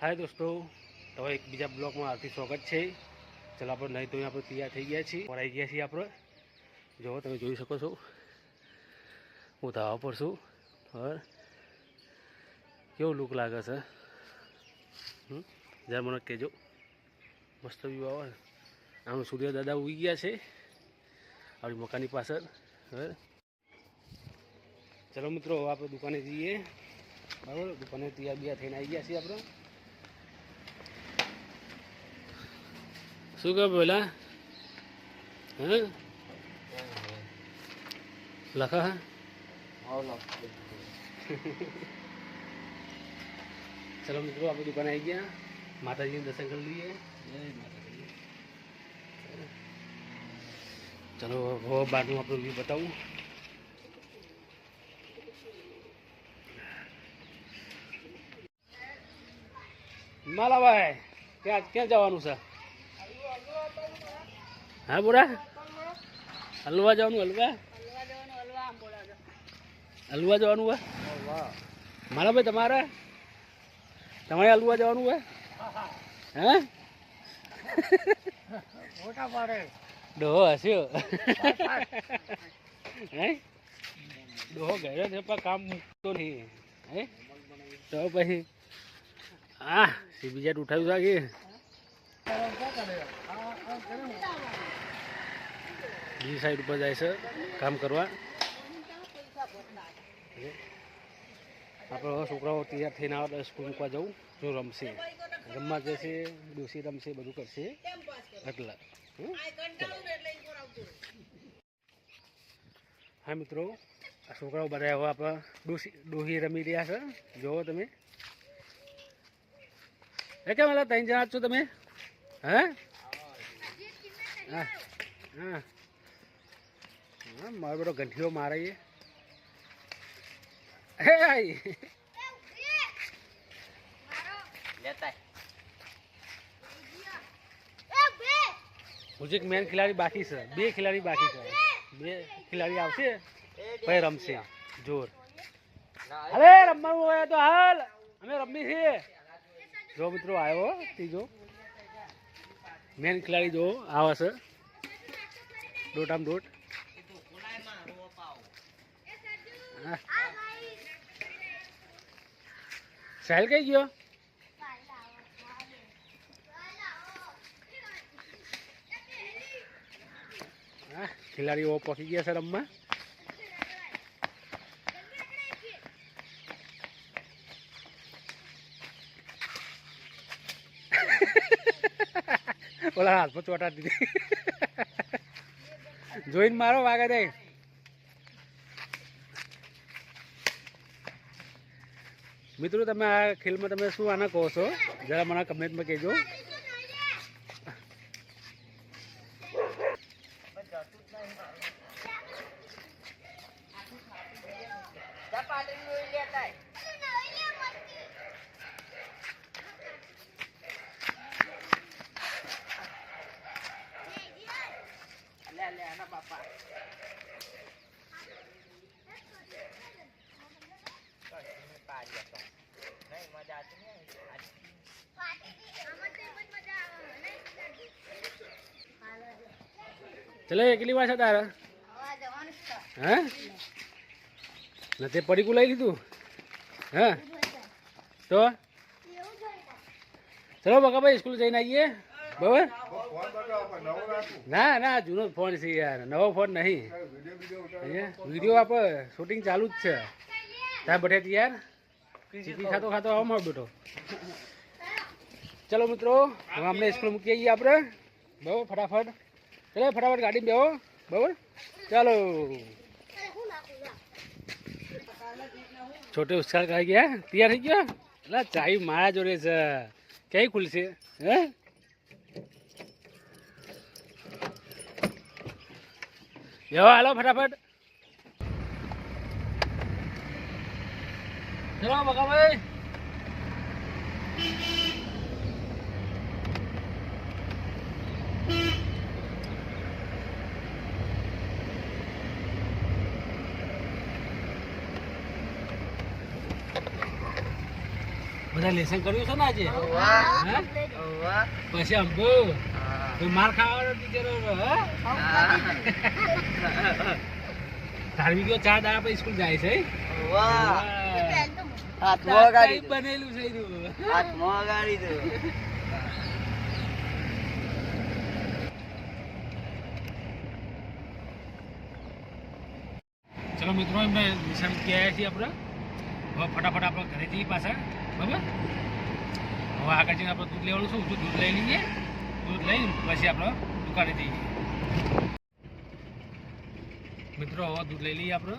હાય દોસ્તો, તો એક બીજા બ્લોકમાં હાર્દિક સ્વાગત છે. ચાલો આપણે નહીં તો આપણે તૈયાર થઈ ગયા છીએ. ભરાઈ ગયા છીએ આપણે. જો, તમે જોઈ શકો છો. હું ધાવા પર છું. હવે કેવું લુક લાગે છે? જરા મને કહેજો. મસ્ત વ્યૂ આવે. આમ સૂર્ય દાદા ઉગી ગયા છે. આપણી મકાનની પાછળ. હવે ચલો મિત્રો, હવે આપણે દુકાને જઈએ. બરાબર? દુકાને તૈયાર બિયાર થઈને આવી ગયા છીએ આપણે. શું કહે બોલા? હ? લખા ચલો મિત્રો આપણે દુકાને આવી ગયા. માતાજીને દર્શન કરી લઈએ. ચલો હવે બહારનું આપણું વ્યૂ બતાવું. માલાભાઈ ક્યાં ક્યાં જવાનું છે? હા, બોરા? હલવા જવાનું, હલવા? હલવા જવાનું હોય? માલાભાઈ તમારે? તમારે હલવા જવાનું હોય? હે? મોટા પાડે ડોહો હસ્યો. હે? ડોહો ગયો છે, પણ કામ મૂકતો નહીં. હે? તો પછી? હા, બીજા ઉઠાવ્યું છે કે બીજી સાઈડ ઉપર જાય છે, કામ કરવા. આપણે છોકરાઓ તૈયાર થઈને આવે એટલે સ્કૂલ મૂકવા જવું, જો રમશે. રમવા જશે, ડોસી રમશે, બધું કરશે. એટલે? હા મિત્રો, આ છોકરાઓ બધા હવે આપણે ડોસી, ડોહી રમી રહ્યા છે. જોવો તમે. એ કેમ એટલે ત્રણ જણા છો તમે? હા? હા. હા. મારો બધો ગંઠીઓ મારે હે આઈ. હજી મેન ખેલાડી બાકી છે. બે ખેલાડી બાકી છે. બે ખેલાડી આવશે. પછી રમશે. જોર. અરે રમવાનું હોય તો હાલ. અમે રમી છીએ. જો મિત્રો આવ્યો ત્રીજો. મેન ખેલાડી જો આવે છે. દોટામ દોટ હા. સાહેલ કઈ ગયો હા ખેલાડીઓ પહોંચી ગયા છે રમવા ઓલા હાથમાં ચોટા દીધી જોઈને મારો વાગે દે મિત્રો તમે આ ખેલમાં તમે શું આના કહો છો? જરા મને કમેન્ટમાં કહેજો. ચલે વાર છે તારે. હે? નથી પડીકું લઈ લીધું. હે? તો? ચલો બકા ભાઈ સ્કૂલ જઈને આવીએ. બરાબર? ના ના, જૂનો ફોન છે યાર. નવો ફોન નહીં. વીડિયો આપણે શૂટિંગ ચાલુ જ છે. ત્યાં બેઠે યાર ચીકી ખાતો ખાતો આવો મારો બેટો. ચલો, મિત્રો, હવે અમને સ્કૂલ મૂકી આવીએ આપણે. બરાબર, ફટાફટ. ચલો ફટાફટ ગાડી બેહો, બરાબર? ચાલો. છોટે ઉત્સાહ ખાઈ ગયા, તૈયાર થઈ ગયા? એટલે ચાઈ મારા જોડે છે. ક્યાંય ખુલશે? હે? બેહો, હાલો ફટાફટ. ચલો બકાભાઈ બધા લેસન કર્યું છે ને આજે? પછી અંબુ માર ખાવાનો ટીચરો હે? ધાર્મિક ચાર દાડા પછી સ્કૂલ જાય છે બનેલું છે ચલો મિત્રો એમને નિશાન ગયા છીએ આપણે? ફટાફટ આપણે ઘરે જઈએ પાછા. બરાબર? હવે આગળ જઈને આપણે દૂધ લેવાનું શું? દૂધ લઈ લઈએ, દૂધ લઈને પછી આપણે દુકાને જઈએ. મિત્રો, હવે દૂધ લઈ લઈએ આપણે.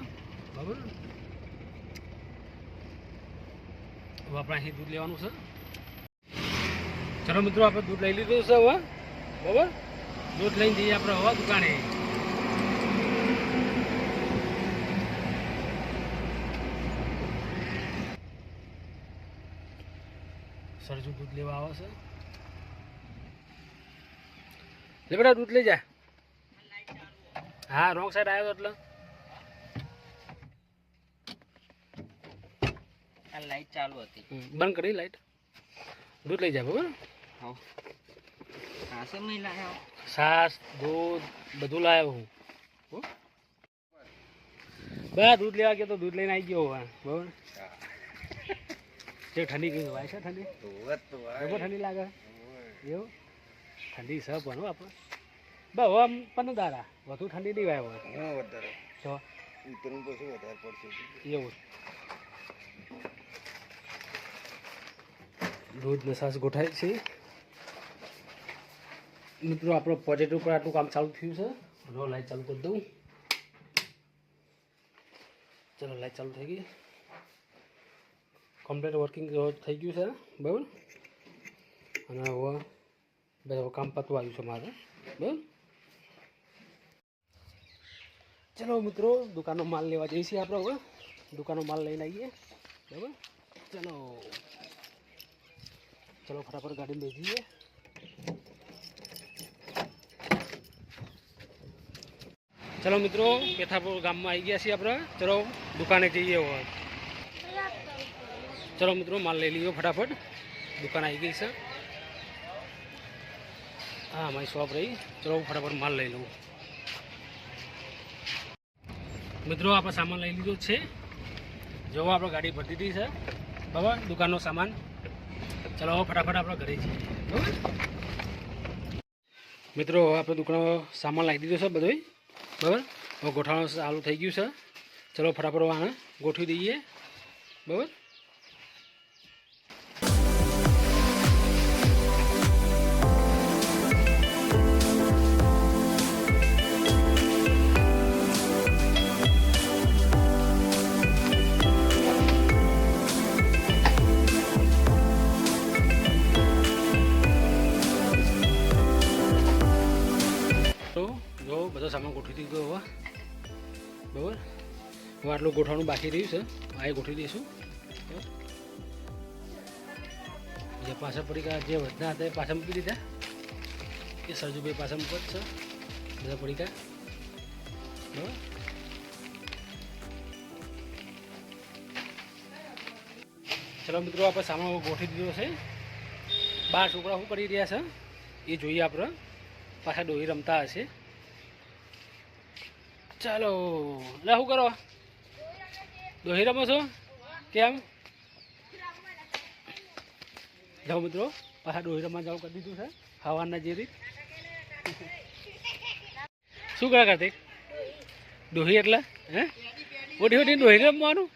બરાબર? હવે આપણે અહીં દૂધ લેવાનું છે. ચલો મિત્રો, આપણે દૂધ લઈ લીધું છે હવે. બરાબર? દૂધ લઈને જઈએ આપણે હવે દુકાને. સરજુ દૂધ લેવા આવે છે. લે બેટા દૂધ લઈ જા. હા રોંગ સાઈડ આવ્યો એટલે. આ લાઈટ ચાલુ હતી. બંધ કરી લાઈટ. દૂધ લઈ જા બરાબર? હા ખાસે મહિલા હે છાસ દૂધ બધું લાવ્યો હું. હો? બસ દૂધ લેવા ગયો તો દૂધ લઈને આવી ગયો બરાબર? જે ઠંડી કેવી હોય છે ઠંડી? બરાબર ઠંડી લાગે? એવું? ઠંડી છે પણ આપણે. બસ હવે આમ પણ દારા વધુ ઠંડી નહીં વાય વધારે. પડશે. એવું. દૂધ સાસ ગોઠાય છે. મિત્રો આપણો પોઝિટિવ પર આટલું કામ ચાલુ થયું છે. રો લાઈટ ચાલુ કરી દઉં. ચલો લાઈટ ચાલુ થઈ ગઈ. કમ્પ્લીટ વર્કિંગ થઈ ગયું છે, બરાબર? અને હવે બધા કામ પતવા આવ્યું છે મારે, બરાબર? ચલો મિત્રો, દુકાનનો માલ લેવા જઈએ છીએ આપણે હવે. દુકાનનો માલ લઈને આવીએ, બરાબર? ચલો. ચલો ફટાફટ લઈ જઈએ. ચલો મિત્રો, પેથાપુર ગામમાં આવી ગયા છીએ આપણે. ચલો, દુકાને જઈએ હવે. ચલો મિત્રો, માલ લઈ લઈએ ફટાફટ. દુકાન આવી ગઈ છે. હા, મારી શોપ રહી. ચલો ફટાફટ માલ લઈ લઉં. મિત્રો, આપણે સામાન લઈ લીધો છે. જો આપણે ગાડી ભરી દીધી છે. બરાબર? દુકાનનો સામાન. ચલો ફટાફટ આપણે ઘરે જઈએ. બરાબર? મિત્રો આપણે દુકાનનો સામાન લાવી દીધો છે બધો બરાબર? હવે ગોઠવવાનું ચાલુ થઈ ગયું છે. ચલો, ફટાફટ આને ગોઠવી દઈએ. બરાબર? હવે આટલું ગોઠવવાનું બાકી રહ્યું છે. આ ગોઠવી દઈશું. જે પાછા પડી ગયા, જે વધના હતા, એ પાછા મૂકી દીધા. એ સરજુભાઈ પાછા મૂકત છે. બધા પડી ગયા. બરાબર? ચલો મિત્રો, આપણે સામાન ગોઠવી દીધો છે. બાર છોકરા શું કરી રહ્યા છે? એ જોઈએ આપણે. પાછા ડોહી રમતા હશે. ચાલો એટલે શું કરો? ડોહી રમો છો? કેમ? જાઓ મિત્રો પાછા દોહી રમવા જાવ કરી દીધું છે હવાના જે રીત શું કરે કાર્તિક? દોહી એટલે હે? ઓઢી ઓઢી દોહી રમવાનું?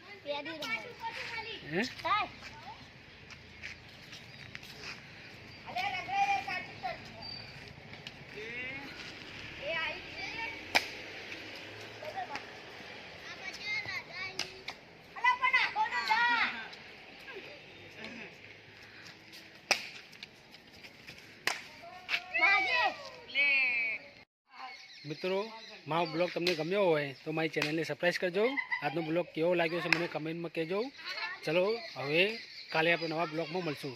હે. મિત્રો, મારો બ્લોગ તમને ગમ્યો હોય તો મારી ચેનલને સબસ્ક્રાઈબ કરજો. આજનો બ્લોગ કેવો લાગ્યો છે મને કમેન્ટમાં કહેજો. ચલો, હવે કાલે આપણે નવા બ્લોગમાં મળશું.